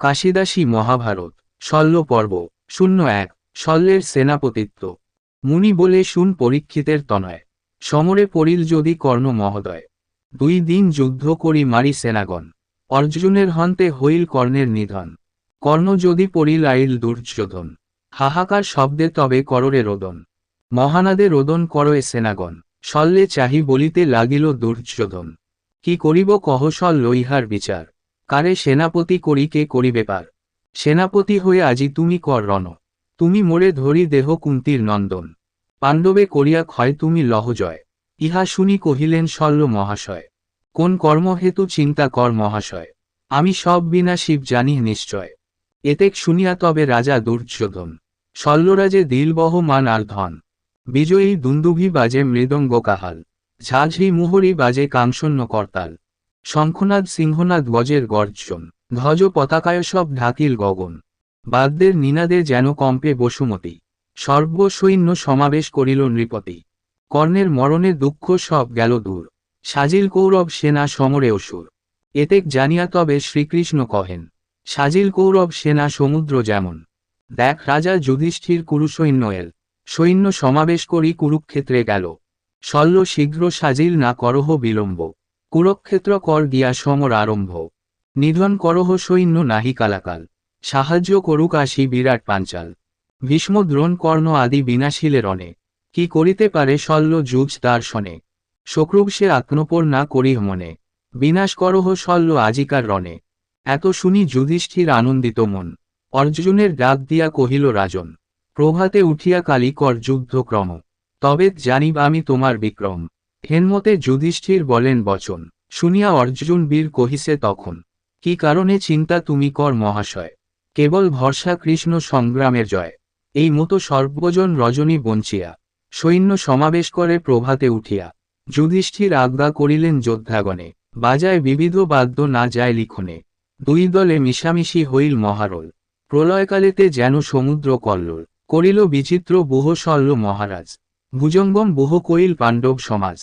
কাশিদাসী মহাভারত, শল্য পর্ব, শূন্য এক, শল্যের সেনাপতিত্ব। মুনি বলে শুন পরীক্ষিতের তনয়, সমরে পড়িল যদি কর্ণ মহোদয়। দুই দিন যুদ্ধ করি মারি সেনাগণ, অর্জুনের হন্তে হইল কর্ণের নিধন। কর্ণ যদি পড়িল আইল দুর্যোধন, হাহাকার শব্দে তবে কররে রোদন। মহানাদে রোদন করয়ে সেনাগণ, শল্যে চাহি বলিতে লাগিল দুর্যোধন। কি করিব কহ শল্য ইহার বিচার। কারে সেনাপতি করি কে করিবে পার। সেনাপতি হয়ে আজি তুমি কর রণ। তুমি মোরে ধরি দেহ কুন্তির নন্দন। পাণ্ডবে করিয়া ক্ষয় তুমি লহজয় ইহা শুনি কহিলেন শল্য মহাশয়। কোন কর্মহেতু চিন্তা কর মহাশয়। আমি সব বিনা শিব জানি নিশ্চয়। এতেক শুনিয়া তবে রাজা দুর্যোধন। শল্যরাজে দিলবহ মান আর ধন। বিজয়ী দুন্দুভি বাজে মৃদঙ্গ কাহাল। ঝাঝি মুহুরি বাজে কাংসন্য করতাল। শঙ্খনাদ সিংহনাদ গজের গর্জন, ধ্বজ পতাকায় সব ঢাকিল গগন। বাদ্যের নিনাদে যেন কম্পে বসুমতী, সর্বসৈন্য সমাবেশ করিল নৃপতি। কর্ণের মরণে দুঃখ সব গেল দূর, সাজিল কৌরব সেনা সমরে অসুর। এতেক জানিয়া তবে শ্রীকৃষ্ণ কহেন, সাজিল কৌরব সেনা সমুদ্র যেমন। দেখ রাজা যুধিষ্ঠির কুরুসৈন্য এল, সৈন্য সমাবেশ করি কুরুক্ষেত্রে গেল। শল্য শীঘ্র সাজিল না করহ বিলম্ব। কুরুক্ষেত্র কর দিয়া সমর আরম্ভ। নিধন করহ সৈন্য নাহি কালাকাল। সাহায্য করুক আসি বিরাট পাঞ্চাল। ভীষ্ম দ্রোণ কর্ণ আদি বিনাশীলের অনে। কি করিতে পারে শল্য যুজ তার শনে। শক্রুব সে আত্মপর না করিহ মনে। বিনাশ করহ শল্য আজিকার রণে। এত শুনি যুধিষ্ঠির আনন্দিত মন। অর্জুনের ডাক দিয়া কহিল, রাজন, প্রভাতে উঠিয়া কালী কর যুদ্ধক্রম। তবে জানিব আমি তোমার বিক্রম। হেনমতে যুধিষ্ঠির বলেন, বচন, শুনিয়া অর্জুন বীর কহিছে তখন, কি কারণে চিন্তা তুমি কর মহাশয়? কেবল ভরসা কৃষ্ণ সংগ্রামের জয়। এই মতো সর্বজন রজনী বঞ্চিয়া, সৈন্য সমাবেশ করে প্রভাতে উঠিয়া, যুধিষ্ঠির আজ্ঞা করিলেন যোদ্ধাগণে, বাজায় বিবিধ বাদ্য না যায় লিখনে, দুই দলে মিশামিশি হইল মহারল, প্রলয়কালেতে যেন সমুদ্র কল্লোল, করিল বিচিত্র বুহ শল্য মহারাজ। ভুজঙ্গম বহু কইল পাণ্ডব সমাজ।